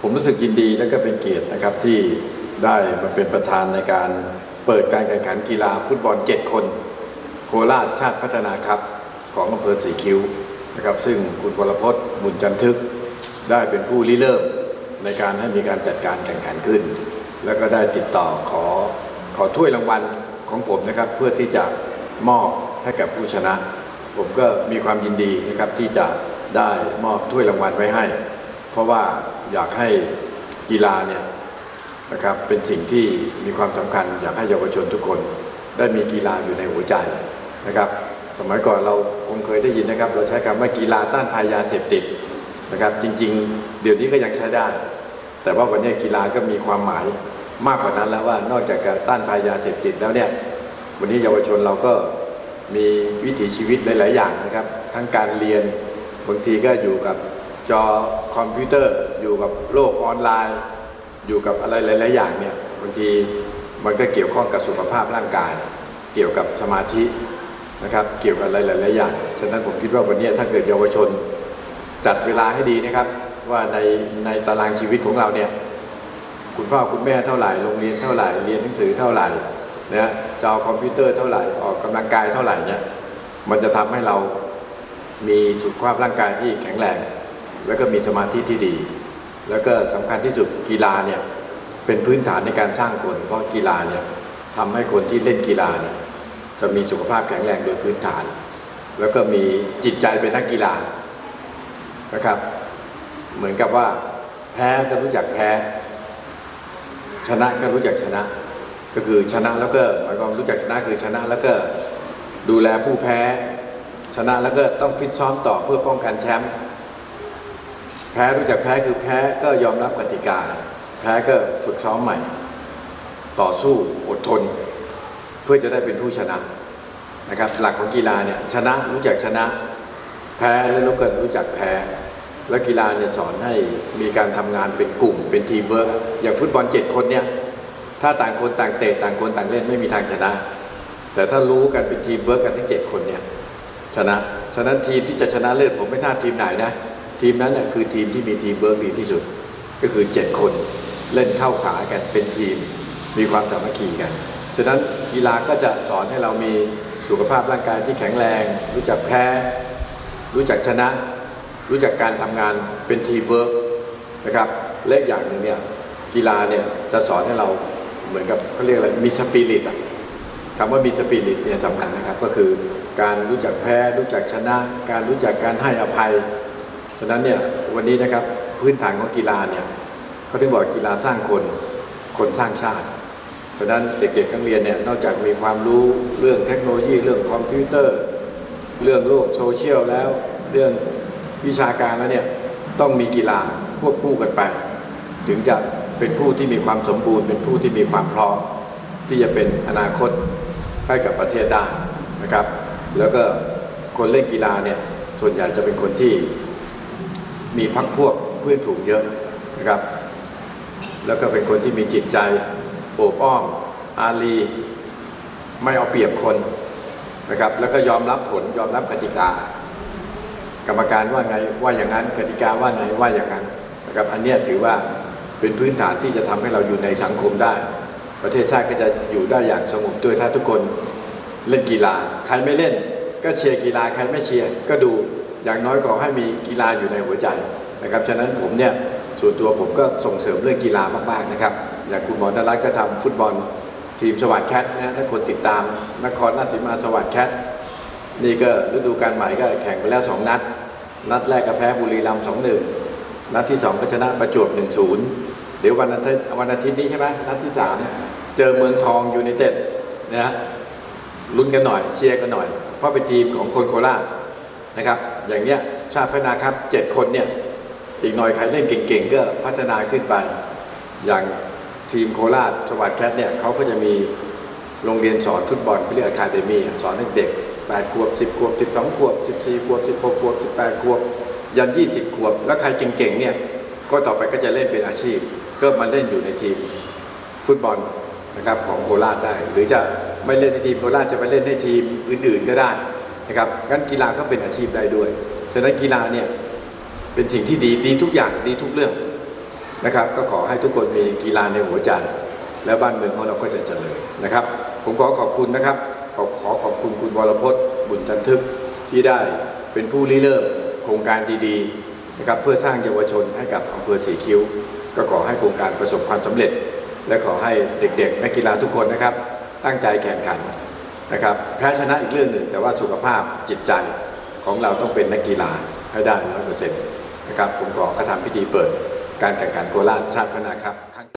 ผมรู้สึกยินดีและก็เป็นเกียรตินะครับที่ได้มาเป็นประธานในการเปิดการแข่งขันกีฬาฟุตบอล 7 คน โคราชชาติพัฒนาครับของอำเภอสีคิ้วนะครับ ซึ่งคุณวรพจน์บุญจันทึก ได้เป็นผู้ริเริ่มในการให้มีการจัดการแข่งขันขึ้น แล้วก็ได้ติดต่อขอขอถ้วยรางวัลของผมนะครับ เพื่อที่จะมอบให้กับผู้ชนะ ผมก็มีความยินดีนะครับที่จะได้มอบถ้วยรางวัลไว้ให้ ราะว่าอยากให้กีฬาเนี่ยนะครับเป็นสิ่งที่มีความสำคัญ อยากให้เยาวชนทุกคนได้มีกีฬาอยู่ในหัวใจนะครับ สมัยก่อนเราคงเคยได้ยินนะครับ เราใช้คำว่ากีฬาต้านภัยยาเสพติดนะครับ จริงๆ เดี๋ยวนี้ก็ยังใช้ได้ แต่ว่าวันนี้กีฬาก็มีความหมายมากกว่านั้นแล้วว่านอกจากการต้านภัยยาเสพติดแล้วเนี่ยวันนี้เยาวชนเราก็มีวิถีชีวิตหลาย ๆ อย่างนะครับ ทั้งการเรียนบางทีก็อยู่กับ จอคอมพิวเตอร์ อยู่กับโลกออนไลน์ อยู่กับอะไรหลาย ๆ อย่างเนี่ยบางทีมันก็เกี่ยวข้องกับสุขภาพร่างกาย เกี่ยวกับสมาธินะครับ เกี่ยวกับอะไรหลาย ๆ อย่าง ฉะนั้นผมคิดว่าวันนี้ถ้าเกิดเยาวชน จัดเวลาให้ดีนะครับ ว่าในในตารางชีวิตของเราเนี่ยคุณพ่อคุณแม่เท่าไหร่โรงเรียนเท่าไหร่เรียนหนังสือเท่าไหร่นะจอคอมพิวเตอร์เท่าไหร่ออกกำลังกายเท่าไหร่เนี่ยมันจะทำให้เรามีสุขภาพร่างกายที่แข็งแรง แล้วก็มีสมาธิที่ดี แล้วก็สำคัญที่สุดกีฬาเนี่ยเป็นพื้นฐานในการสร้างคน เพราะกีฬาเนี่ยทำให้คนที่เล่นกีฬาเนี่ยจะมีสุขภาพแข็งแรงโดยพื้นฐาน แล้วก็มีจิตใจเป็นนักกีฬานะครับ เหมือนกับว่าแพ้ก็รู้จักแพ้ ชนะก็รู้จักชนะ ก็คือชนะแล้วก็หมายความรู้จักชนะคือชนะแล้วก็ดูแลผู้แพ้ ชนะแล้วก็ต้องฟิตซ้อมต่อเพื่อป้องกันแชมป์ แพ้รู้จักแพ้คือแพ้ก็ยอมรับกติกา แพ้ก็ฝึกซ้อมใหม่ ต่อสู้อดทน เพื่อจะได้เป็นผู้ชนะนะครับหลักของกีฬาเนี่ยชนะรู้จักชนะ แพ้แล้วรู้กันรู้จักแพ้ แล้วกีฬาเนี่ยสอนให้มีการทำงานเป็นกลุ่มเป็นทีมเวิร์กอย่างฟุตบอลเจ็ดคนเนี่ยถ้าต่างคนต่างเตะต่างคนต่างเล่นไม่มีทางชนะ แต่ถ้ารู้กันเป็นทีมเวิร์กกันทั้งเจ็ดคนเนี่ยชนะฉะนั้นทีมที่จะชนะเลิศผมไม่ทราบทีมไหนนะ ทีมนั้นเนี่ยคือทีมที่มีทีมเวิร์กดีที่สุด ก็คือเจ็ดคนเล่นเข้าขากันเป็นทีมมีความสามัคคีกันฉะนั้นกีฬาก็จะสอนให้เรามีสุขภาพร่างกายที่แข็งแรง รู้จักแพ้ รู้จักชนะ รู้จักการทำงานเป็นทีมเวิร์กนะครับและอีกอย่างหนึ่งเนี่ยกีฬาเนี่ยจะสอนให้เราเหมือนกับเขาเรียกอะไรมีสปิริตอะคำว่ามีสปิริตเนี่ยสำคัญนะครับก็คือการรู้จักแพ้ รู้จักชนะ การรู้จักการให้อภัย ฉะนั้นเนี่ยวันนี้นะครับพื้นฐานของกีฬาเนี่ยเขาถึงบอกกีฬาสร้างคน คนสร้างชาติเพราะฉะนั้นเด็กๆนักเรียนเนี่ยนอกจากมีความรู้เรื่องเทคโนโลยีเรื่องคอมพิวเตอร์ เรื่องโลกโซเชียลแล้วเรื่องวิชาการแล้วเนี่ยต้องมีกีฬาควบคู่กันไป ถึงจะเป็นผู้ที่มีความสมบูรณ์ เป็นผู้ที่มีความพร้อมที่จะเป็นอนาคตให้กับประเทศได้นะครับ แล้วก็คนเล่นกีฬาเนี่ยส่วนใหญ่จะเป็นคนที่ มีพักพวกเพื่อนฝูงเยอะนะครับ แล้วก็เป็นคนที่มีจิตใจโอบอ้อม อารีไม่เอาเปรียบคนนะครับ แล้วก็ยอมรับผลยอมรับกติกา กรรมการว่าไงว่าอย่างนั้นกติกาว่าไงว่าอย่างนั้นนะครับ อันนี้ถือว่าเป็นพื้นฐานที่จะทำให้เราอยู่ในสังคมได้ ประเทศชาติก็จะอยู่ได้อย่างสงบด้วยถ้าทุกคนเล่นกีฬา ใครไม่เล่น ก็เชียร์กีฬาใครไม่เชียร์ก็ดู อย่างน้อยก็ให้มีกีฬาอยู่ในหัวใจนะครับฉะนั้นผมเนี่ยส่วนตัวผมก็ส่งเสริมเรื่องกีฬามากๆนะครับอย่างคุณหมอนรัตน์ก็ทำฟุตบอลทีมสวัสดิ์แคทนะถ้าคนติดตามนครราชสีมาสวัสดิ์แคทนี่ก็ฤดูกาลใหม่ก็แข่งไปแล้วสองนัด นัดแรกก็แพ้บุรีรัมย์สองหนึ่งนัดที่สองก็ชนะประจวบหนึ่งศูนย์เดี๋ยววันอาทิตย์วันอาทิตย์นี้ใช่ไหมนัดที่สามเจอเมืองทองยูไนเต็ดนะฮะลุ้นกันหน่อยเชียร์กันหน่อย เพราะเป็นทีมของคนโคราช นะครับ อย่างเนี้ยชาติพัฒนาครับเจ็ดคนเนี่ยอีกหน่อยใครเล่นเก่งๆก็พัฒนาขึ้นไป อย่างทีมโคราชสวัสดิ์แคทเนี่ยเขาก็จะมีโรงเรียนสอนฟุตบอลเขาเรียกอะคาเดมี่สอนเด็ก8ขวบ10ขวบ12ขวบ14ขวบ16ขวบ18ขวบ ยัน20ขวบ แล้วใครเก่งๆเนี่ยก็ต่อไปก็จะเล่นเป็นอาชีพ ก็มาเล่นอยู่ในทีมฟุตบอลนะครับของโคราชได้ หรือจะไม่เล่นในทีมโคราชจะไปเล่นในทีมอื่นๆก็ได้ นะครับงั้นกีฬาก็เป็นอาชีพได้ด้วยฉะนั้นกีฬาเนี่ยเป็นสิ่งที่ดีดีทุกอย่างดีทุกเรื่องนะครับ ก็ขอให้ทุกคนมีกีฬาในหัวใจแล้วบ้านเมืองของเราก็จะเจริญนะครับ ผมขอขอบคุณนะครับ ขอขอขอบคุณคุณวรพจน์ บุญจันทึกที่ได้เป็นผู้ริเริ่มโครงการดีๆนะครับเพื่อสร้างเยาวชนให้กับอำเภอสีคิ้ว ก็ขอให้โครงการประสบความสำเร็จ และขอให้เด็กๆนักกีฬาทุกคนนะครับ ตั้งใจแข่งขัน นะครับแพ้ชนะอีกเรื่องหนึ่ง แต่ว่าสุขภาพจิตใจของเราต้องเป็นนักกีฬาให้ได้ร้อยเปอร์เซ็นต์นะครับผมขอกระทำพิธีเปิด การแข่งขันโคราชชาติพนาครับ